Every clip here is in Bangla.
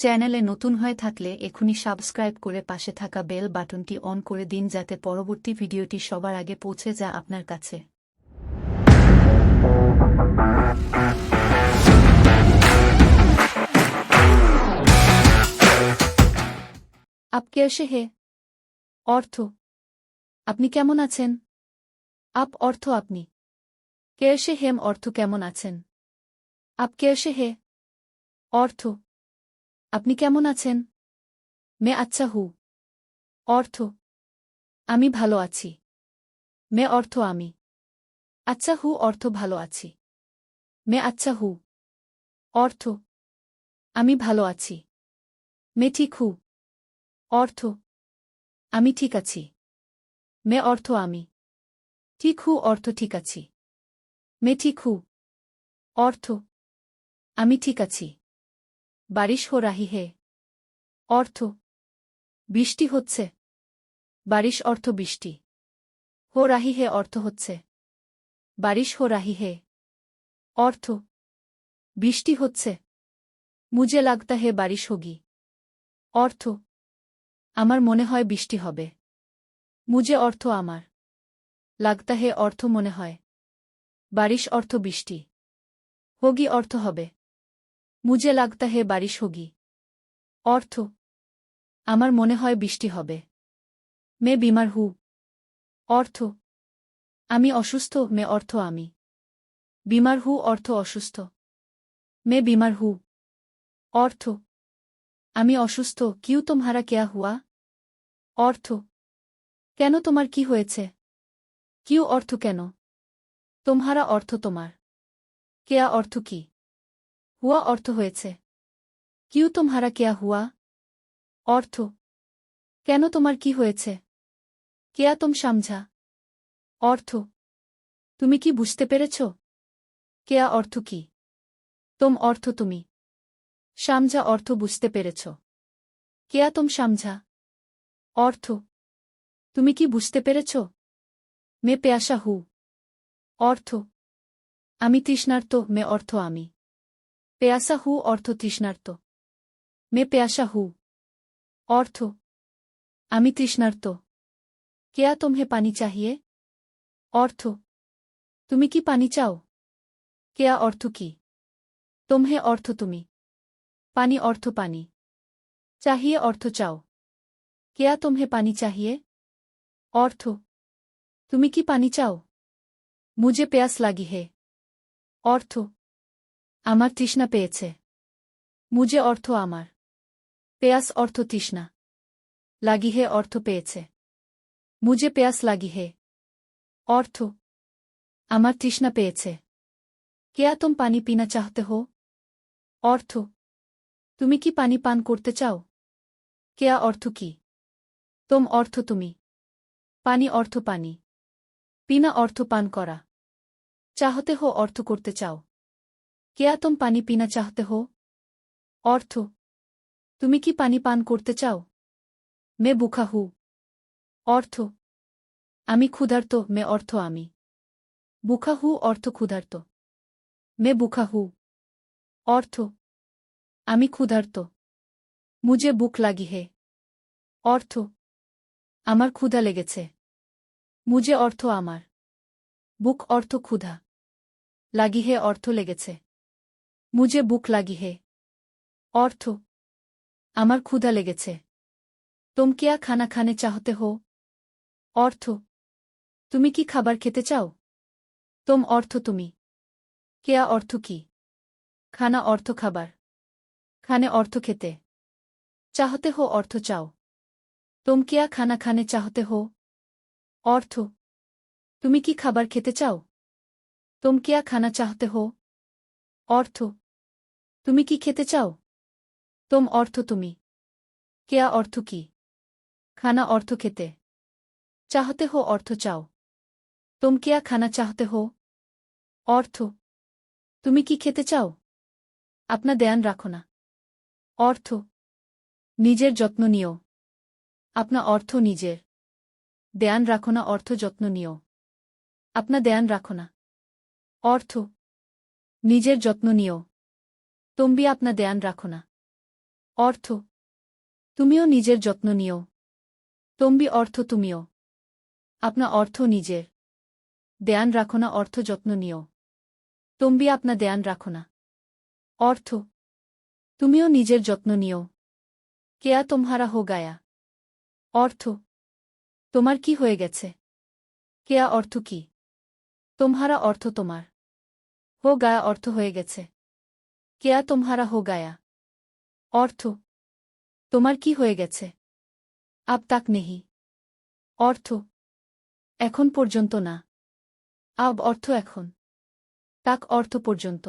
চ্যানেলে নতুন হয়ে থাকলে এখনই সাবস্ক্রাইব করে পাশে থাকা বেল বাটনটি অন করে দিন যাতে পরবর্তী ভিডিওটি সবার আগে পৌঁছে যা আপনার কাছে। আপ কেসে হে? অর্থ। আপনি কেমন আছেন? আপ অর্থ আপনি। কেসে হেম অর্থ কেমন আছেন? আপ কেসে হে? অর্থ। আপনি কেমন আছেন? মে আচ্ছা হু। অর্থ, আমি ভালো আছি। মে অর্থ, আমি। আচ্ছা হু, অর্থ, ভালো আছি। মে আচ্ছা হু। অর্থ, আমি ভালো আছি। মে ঠিক হু। অর্থ, আমি ঠিক আছি। মে অর্থ, আমি। ঠিক হু, অর্থ, ঠিক আছি। মে ঠিক হু। অর্থ, আমি ঠিক আছি। বারিশ হো রাহি হে। অর্থ, বৃষ্টি হচ্ছে। বারিশ অর্থ বৃষ্টি। হো রাহি হে অর্থ হচ্ছে। বারিশ হো রাহি হে। অর্থ, বৃষ্টি হচ্ছে। মুজে লাগতা হে বারিশ হোগি অর্থ, আমার মনে হয় বৃষ্টি হবে। মুজে অর্থ আমার। লাগতা হে অর্থ মনে হয়। বারিশ অর্থ বৃষ্টি। হোগি অর্থ হবে। মুজে লাগতা হে বারিশ হোগি অর্থ, আমার মনে হয় বৃষ্টি হবে। মে বিমার হু। অর্থ, আমি অসুস্থ, মে অর্থ আমি। বিমার হু, অর্থ অসুস্থ। মে বিমার হু। অর্থ, আমি অসুস্থ, কিউ তোমারা কেয়া হুয়া? অর্থ, কেন তোমার কি হয়েছে? কিউ অর্থ কেন? তোমারা অর্থ তোমার। কেয়া অর্থ কি? হুয়া অর্থ হয়েছে। কিউ তোমারা কেয়া হুয়া? অর্থ, কেন তোমার কি হয়েছে? কেয়া তুম সামঝা অর্থ, তুমি কি বুঝতে পেরেছ? কেয়া অর্থ কি? তোম অর্থ তুমি। সামঝা অর্থ বুঝতে পেরেছ। কেয়া তুম সামঝা অর্থ, তুমি কি বুঝতে পেরেছ? মে পেয়াসা হু। অর্থ, আমি তৃষ্ণার্ত, মে অর্থ আমি। পেয়াসা হু অর্থ তৃষ্ণার্ত মে পেয়াসা হু অর্থ আমি তৃষ্ণার্ত কেয়া তোমহে পানি চাহিয়ে অর্থ তুমি কি পানি চাও কেয়া অর্থ কি তোমহে অর্থ তুমি পানি অর্থ পানি চাহিয়ে অর্থ চাও কেয়া তোমহে পানি চাহিয়ে অর্থ তুমি কি পানি চাও মুজে পেয়াস লাগি হে অর্থ আমার তৃষ্ণা পেয়েছে। মুজে অর্থ আমার। পেয়াস অর্থ তৃষ্ণা। লাগি হে অর্থ পেয়েছে। মুজে পেয়াস লাগি হে অর্থ, আমার তৃষ্ণা পেয়েছে। কেয়া তুম পানি পিনা চাহতে হো? অর্থ, তুমি কি পানি পান করতে চাও? কেয়া অর্থ কি? তোম অর্থ তুমি। পানি অর্থ পানি। পিনা অর্থ পান করা। চাহতে হো অর্থ করতে চাও। কেয়া তুম পানি পিনা চাহতে হো? অর্থ, তুমি কি পানি পান করতে চাও? মে বুখা হু। অর্থ, আমি ক্ষুধার্ত, মে অর্থ আমি। বুখা হু অর্থ ক্ষুধার্ত। মে বুখা হু। অর্থ, আমি ক্ষুধার্ত। মুজে বুক লাগি হে। অর্থ, আমার ক্ষুধা লেগেছে। মুজে অর্থ আমার। বুক অর্থ ক্ষুধা। লাগি হে অর্থ লেগেছে। মুজে বুক লাগি হে। অর্থ, আমার ক্ষুধা লেগেছে। তোম কিয়া খানা খানে চাহতে হো। অর্থ, তুমি কি খাবার খেতে চাও? তোম অর্থ তুমি। কেয়া অর্থ কি? খানা অর্থ খাবার। খানে অর্থ খেতে। চাহতে হো অর্থ চাও। তোম কিয়া খানা খানে চাহতে হো। অর্থ, তুমি কি খাবার খেতে চাও? তোম কিয়া খানা চাহতে হো। অর্থ তুমি কি খেতে চাও? তোম অর্থ তুমি। কেয়া অর্থ কি? খানা অর্থ খেতে। চাহতে হো অর্থ চাও। তুম কেয়া খানা চাহতে হো? অর্থ। তুমি কি খেতে চাও? আপনা দেয়ান রাখো না। অর্থ। নিজের যত্ন নিও। আপনা অর্থ নিজের। দেয়ান রাখো না, অর্থ যত্ন নিও। আপনা দেয়ান রাখো না। অর্থ। নিজের যত্ন নিও। তম্বি আপনা দেয়ান রাখো না। অর্থ, তুমিও নিজের যত্ন নিও। তম্বি অর্থ তুমিও। আপনা অর্থ নিজের। দেয়ান রাখো না, অর্থ যত্ন নিও। তম্বি আপনা দেয়ান রাখো না। অর্থ, তুমিও নিজের যত্ন নিও। কেয়া তোমহারা হো গায়া। অর্থ, তোমার কি হয়ে গেছে? কেয়া অর্থ কি? তোমহারা অর্থ তোমার। হো গায়া অর্থ হয়ে গেছে। কেয়া তোমারা হো গায়া। অর্থ, তোমার কি হয়ে গেছে? আব তাক নেহি। অর্থ, এখন পর্যন্ত না। আব অর্থ এখন। তাক অর্থ পর্যন্ত।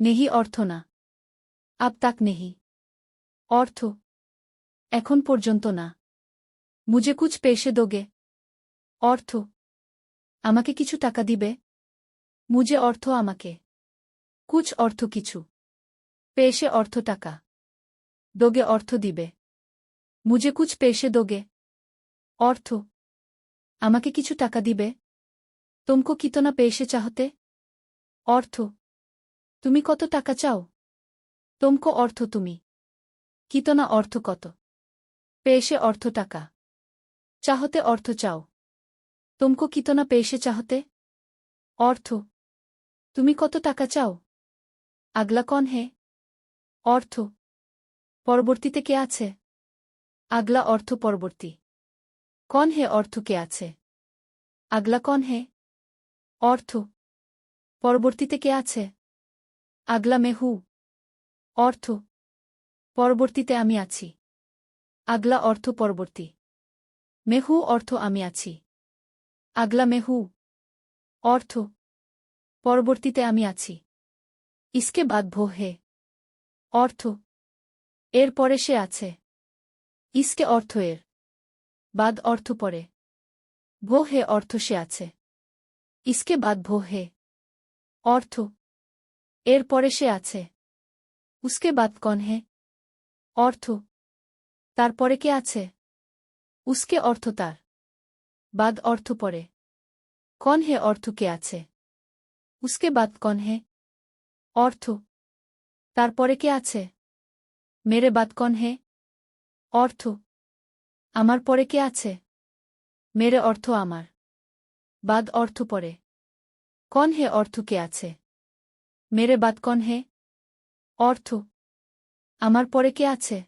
নেহি অর্থ না। আব তাক নেহি। অর্থ, এখন পর্যন্ত না। মুজে কুছ পেশে দোগে। অর্থ, আমাকে কিছু টাকা দিবে? মুজে অর্থ আমাকে। কুছ অর্থ কিছু। পেশে অর্থ টাকা। দোগে অর্থ দিবে। মুজে কুছ পেশে দোগে। অর্থ, আমাকে কিছু টাকা দিবে। তোমকো কিতনা পেশে চাহতে? অর্থ, তুমি কত টাকা চাও? তোমকো অর্থ তুমি। কিতনা অর্থ কত? পেশে অর্থ টাকা। চাহতে অর্থ চাও। তোমকো কিতনা পেশে চাহতে? অর্থ, তুমি কত টাকা চাও? আগলা কন হে। অর্থ, পরবর্তীতে কে আছে? আগলা অর্থ পরবর্তী। কন হে অর্থ কে আছে? আগলা কন হে। অর্থ, পরবর্তীতে কে আছে? আগলা মেহু অর্থ, পরবর্তীতে আমি আছি। আগলা অর্থ পরবর্তী। মেহু অর্থ আমি আছি। আগলা মেহু অর্থ, পরবর্তীতে আমি আছি। ইসকে বাদ ভো হে। অর্থ, এর পরে সে আছে। ইসকে অর্থ এর, বাদ অর্থ পরে। ভো হে, অর্থ সে আছে। ইসকে বাদ ভো হে। অর্থ, এর পরে সে আছে। উসকে বাদ কন হে। অর্থ তারপরে কে আছে? উসকে অর্থ তার, বাদ অর্থ পরে। কন হে, অর্থ কে আছে? উসকে বাদ কন হে। অর্থ। তারপরে কে আছে? মেরে বাতকন হে। অর্থ। আমার পরে কে আছে? মেরে অর্থ আমার। বাদ অর্থ পরে। কন হে অর্থ কে আছে? মেরে বাদ কন হে। অর্থ। আমার পরে কে আছে?